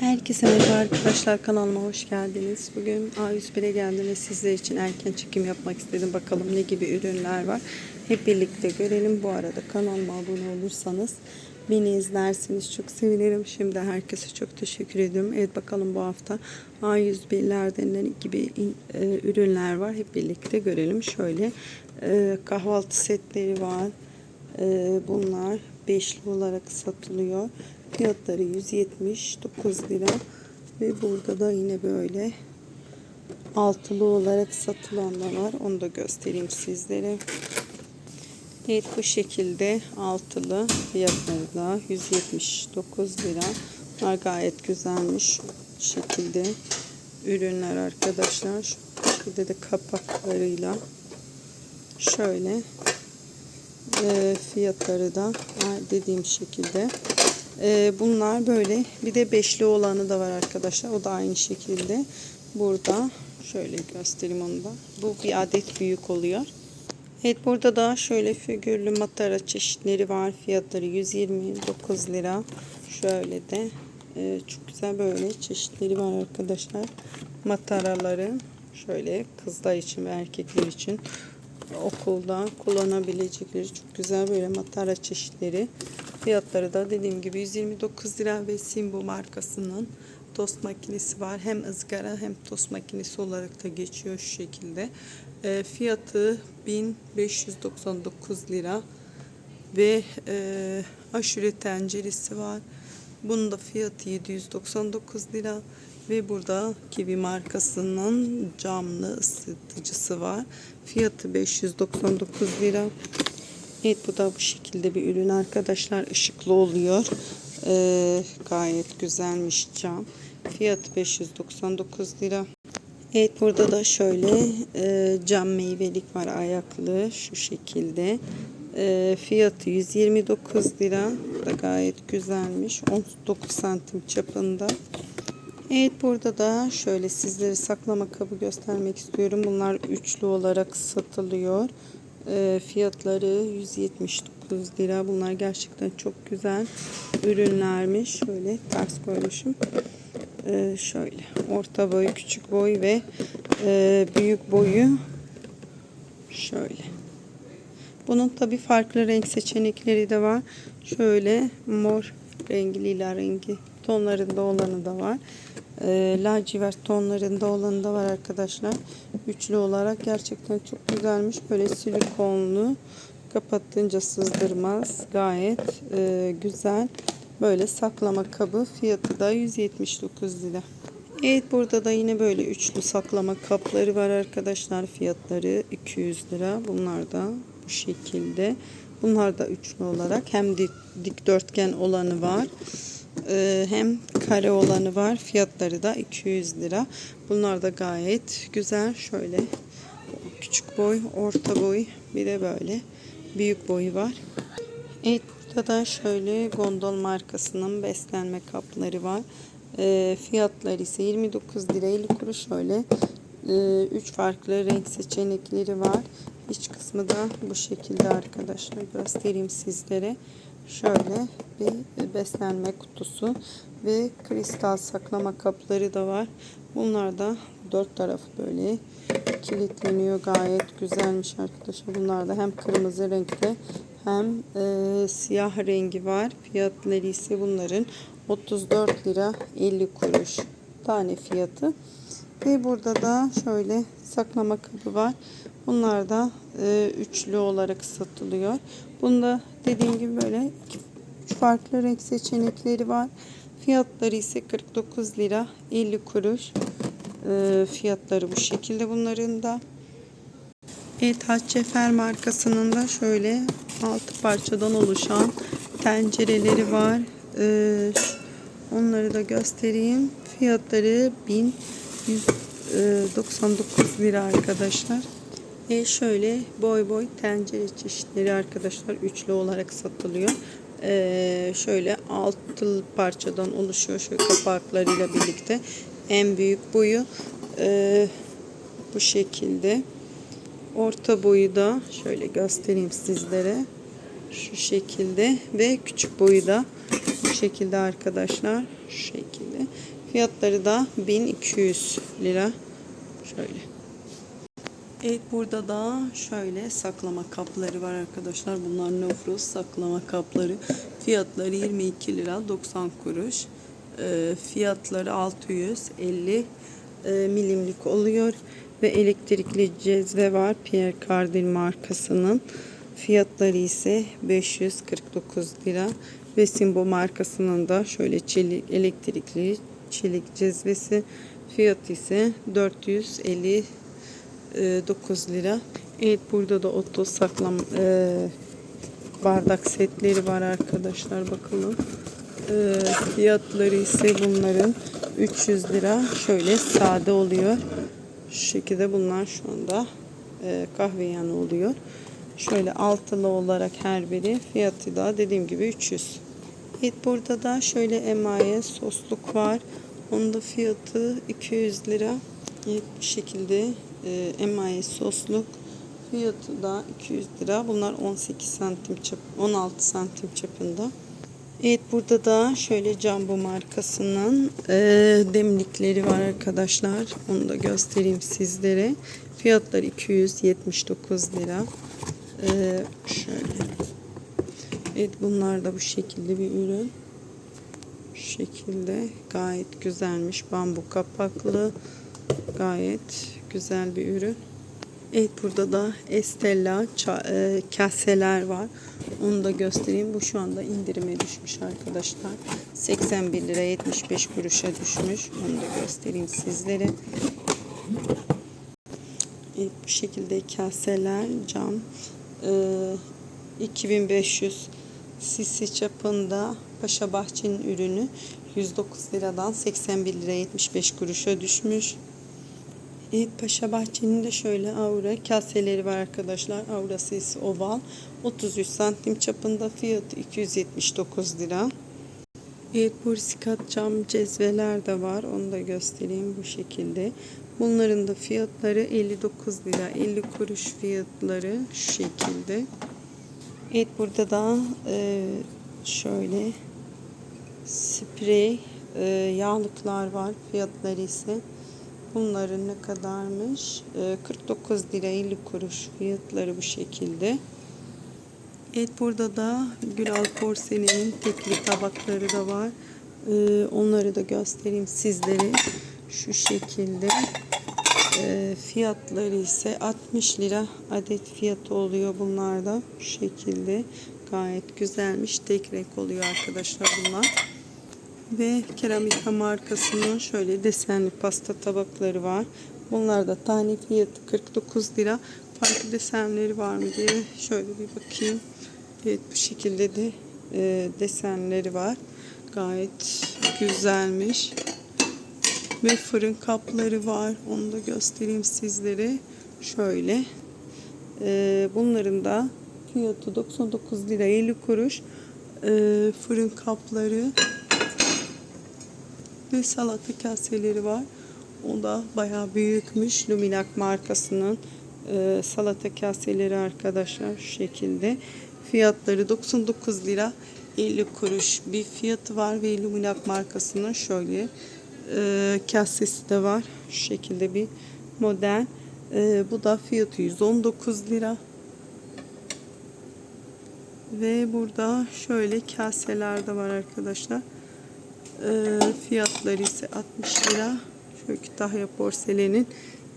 Herkese merhaba arkadaşlar kanalıma hoş geldiniz. Bugün A101'e geldim ve sizler için erken çekim yapmak istedim. Bakalım ne gibi ürünler var. Hep birlikte görelim. Bu arada kanalıma abone olursanız beni izlersiniz. Çok sevinirim. Şimdi herkese çok teşekkür ediyorum. Evet bakalım bu hafta A101'lerde ne gibi e, ürünler var. Hep birlikte görelim. Şöyle e, kahvaltı setleri var. E, bunlar beşli olarak satılıyor. Fiyatları 179 lira ve burada da yine böyle altılı olarak satılan da var. Onu da göstereyim sizlere. Evet bu şekilde altılı fiyatları da 179 lira. Bunlar gayet güzelmiş. Şekilde ürünler arkadaşlar. Şu şekilde de kapaklarıyla şöyle e, fiyatları da dediğim şekilde. E, bunlar böyle. Bir de beşli olanı da var arkadaşlar. O da aynı şekilde. Burada şöyle göstereyim onu da. Bu bir adet büyük oluyor. Evet burada da şöyle figürlü matara çeşitleri var. Fiyatları 129 lira. Şöyle de e, çok güzel böyle çeşitleri var arkadaşlar. Mataraları şöyle kızlar için ve erkekler için okulda kullanabilecekleri çok güzel böyle matara çeşitleri. Fiyatları da dediğim gibi 129 lira ve Simbo markasının tost makinesi var. Hem ızgara hem tost makinesi olarak da geçiyor şu şekilde. E, fiyatı 1599 lira ve e, aşure tenceresi var. Bunun da fiyatı 799 lira ve burada Kiwi markasının camlı ısıtıcısı var. Fiyatı 599 lira. Evet bu da bu şekilde bir ürün arkadaşlar. ışıklı oluyor. Ee, gayet güzelmiş cam. Fiyatı 599 lira. Evet burada da şöyle e, cam meyvelik var ayaklı şu şekilde. E, fiyatı 129 lira. Bu da gayet güzelmiş. 19 santim çapında. Evet burada da şöyle sizlere saklama kabı göstermek istiyorum. Bunlar üçlü olarak satılıyor. E, fiyatları 179 lira. Bunlar gerçekten çok güzel ürünlermiş. Şöyle ters koymuşum. E, şöyle orta boy, küçük boy ve e, büyük boyu şöyle. Bunun tabi farklı renk seçenekleri de var. Şöyle mor rengi, lila rengi tonlarında olanı da var. E, lacivert tonlarında olanı da var arkadaşlar. Üçlü olarak gerçekten çok güzelmiş. Böyle silikonlu kapattığınca sızdırmaz. Gayet e, güzel. Böyle saklama kabı. Fiyatı da 179 lira. Evet burada da yine böyle üçlü saklama kapları var arkadaşlar. Fiyatları 200 lira. Bunlar da bu şekilde. Bunlar da üçlü olarak hem dik, dikdörtgen olanı var. Ee, hem kare olanı var. Fiyatları da 200 lira. Bunlar da gayet güzel. Şöyle küçük boy, orta boy bir de böyle büyük boyu var. Evet burada da şöyle Gondol markasının beslenme kapları var. E, fiyatları ise 29 lira 50 kuruş şöyle. 3 e, farklı renk seçenekleri var. İç kısmı da bu şekilde arkadaşlar göstereyim sizlere. Şöyle bir beslenme kutusu ve kristal saklama kapları da var. Bunlar da dört tarafı böyle kilitleniyor. Gayet güzelmiş arkadaşlar. Bunlar da hem kırmızı renkte hem e, siyah rengi var. Fiyatları ise bunların 34 lira 50 kuruş tane fiyatı. Ve burada da şöyle saklama kabı var. Bunlar da e, üçlü olarak satılıyor. Bunda dediğim gibi böyle farklı renk seçenekleri var. Fiyatları ise 49 lira 50 kuruş. E, fiyatları bu şekilde bunların da. Evet Haccefer markasının da şöyle altı parçadan oluşan tencereleri var. Ee, onları da göstereyim. Fiyatları 1199 lira arkadaşlar. E şöyle boy boy tencere çeşitleri arkadaşlar üçlü olarak satılıyor. Ee, şöyle altı parçadan oluşuyor şöyle kapaklarıyla birlikte. En büyük boyu e, bu şekilde. Orta boyu da şöyle göstereyim sizlere. Şu şekilde ve küçük boyu da bu şekilde arkadaşlar. Şu şekilde. Fiyatları da 1200 lira. Şöyle. Evet burada da şöyle saklama kapları var arkadaşlar. Bunlar nofros saklama kapları. Fiyatları 22 lira 90 kuruş. Ee, fiyatları 650 e, milimlik oluyor. Ve elektrikli cezve var. Pierre Cardin markasının. Fiyatları ise 549 lira. Ve Simbo markasının da şöyle çelik, elektrikli çelik cezvesi. Fiyatı ise 450 e, 9 lira. Evet burada da oto saklam e, bardak setleri var arkadaşlar bakalım. E, fiyatları ise bunların 300 lira. Şöyle sade oluyor. Şu şekilde bunlar şu anda e, kahve yanı oluyor. Şöyle altılı olarak her biri fiyatı da dediğim gibi 300. Evet burada da şöyle emaye sosluk var. Onun da fiyatı 200 lira. Evet bu şekilde e, emaye sosluk fiyatı da 200 lira. Bunlar 18 santim çap 16 santim çapında. Evet burada da şöyle Jumbo markasının e, demlikleri var arkadaşlar. Onu da göstereyim sizlere. Fiyatları 279 lira. E, şöyle. Evet bunlar da bu şekilde bir ürün. Şu şekilde gayet güzelmiş. Bambu kapaklı. Gayet güzel bir ürün. Evet burada da Estella e, kaseler var. Onu da göstereyim. Bu şu anda indirime düşmüş arkadaşlar. 81 lira 75 kuruşa düşmüş. Onu da göstereyim sizlere. Evet, bu şekilde kaseler cam e, 2500 cc çapında Paşa Bahçe'nin ürünü 109 liradan 81 lira 75 kuruşa düşmüş. Evet Paşa Bahçe'nin de şöyle aura kaseleri var arkadaşlar. Aurası ise oval. 33 santim çapında fiyatı 279 lira. Evet borsikat cam cezveler de var. Onu da göstereyim bu şekilde. Bunların da fiyatları 59 lira. 50 kuruş fiyatları şu şekilde. Evet burada da e, şöyle sprey e, yağlıklar var. Fiyatları ise bunların ne kadarmış? E, 49 lira 50 kuruş fiyatları bu şekilde. Evet burada da Gülal Porselenin tekli tabakları da var. E, onları da göstereyim sizlere. Şu şekilde. E, fiyatları ise 60 lira adet fiyatı oluyor bunlarda. Şu şekilde. Gayet güzelmiş. Tek renk oluyor arkadaşlar bunlar. Ve keramika markasının şöyle desenli pasta tabakları var. Bunlar da tane fiyatı 49 lira. Farklı desenleri var mı diye şöyle bir bakayım. Evet bu şekilde de e, desenleri var. Gayet güzelmiş. Ve fırın kapları var. Onu da göstereyim sizlere. Şöyle. E, bunların da fiyatı 99 lira 50 kuruş. E, fırın kapları ve salata kaseleri var. O da bayağı büyükmüş. Luminac markasının e, salata kaseleri arkadaşlar şu şekilde. Fiyatları 99 lira 50 kuruş bir fiyatı var ve Luminac markasının şöyle e, kasesi de var. Şu şekilde bir model. E, bu da fiyatı 119 lira. Ve burada şöyle kaseler de var arkadaşlar. E, fiyatları ise 60 lira. Şöyle Kütahya porselenin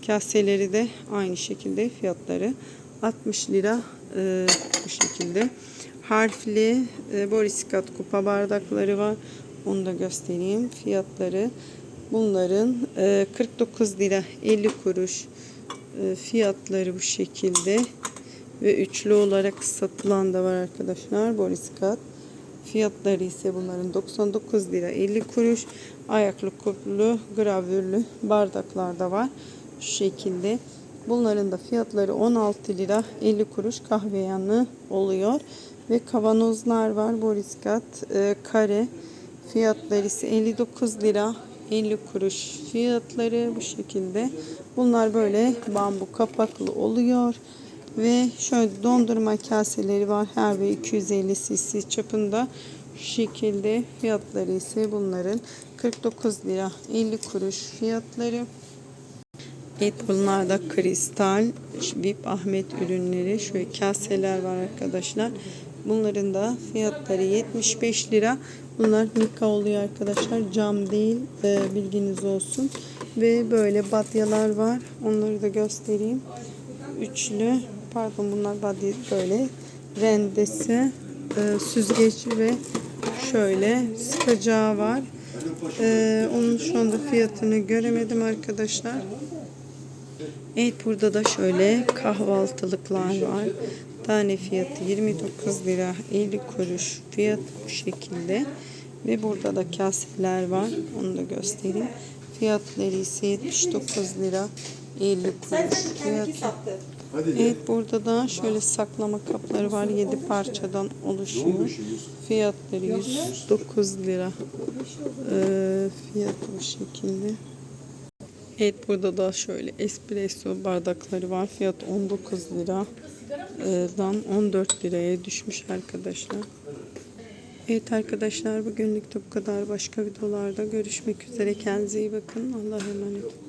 kaseleri de aynı şekilde fiyatları 60 lira e, bu şekilde. Harfli e, Boriskat kupa bardakları var. Onu da göstereyim. Fiyatları bunların e, 49 lira 50 kuruş e, fiyatları bu şekilde. Ve üçlü olarak satılan da var arkadaşlar. Boriskat. Fiyatları ise bunların 99 lira 50 kuruş. Ayaklı kuplu gravürlü bardaklar da var. Şu şekilde. Bunların da fiyatları 16 lira 50 kuruş kahve yanı oluyor. Ve kavanozlar var. Boriskat e, kare. Fiyatları ise 59 lira 50 kuruş fiyatları bu şekilde. Bunlar böyle bambu kapaklı oluyor. Ve şöyle dondurma kaseleri var. Her biri 250 cc çapında. Şu şekilde fiyatları ise bunların 49 lira 50 kuruş fiyatları. Evet bunlar da kristal VIP Ahmet ürünleri. Şöyle kaseler var arkadaşlar. Bunların da fiyatları 75 lira. Bunlar mika oluyor arkadaşlar. Cam değil. e, bilginiz olsun. Ve böyle badyalar var. Onları da göstereyim. Üçlü. Pardon bunlar badya böyle. Rendesi, e, süzgeç ve şöyle sıkacağı var. E, onun şu anda fiyatını göremedim arkadaşlar. Evet burada da şöyle kahvaltılıklar var. Tane fiyatı 29 lira 50 kuruş fiyat bu şekilde. Ve burada da kaseler var. Onu da göstereyim. Fiyatları ise 79 lira 50 kuruş fiyatı. Evet burada da şöyle saklama kapları var. 7 parçadan oluşuyor. Fiyatları 109 lira. Ee, fiyatı bu şekilde. Evet burada da şöyle espresso bardakları var. Fiyat 19 liradan 14 liraya düşmüş arkadaşlar. Evet arkadaşlar bugünlük de bu kadar. Başka videolarda görüşmek üzere. Kendinize iyi bakın. Allah'a emanet.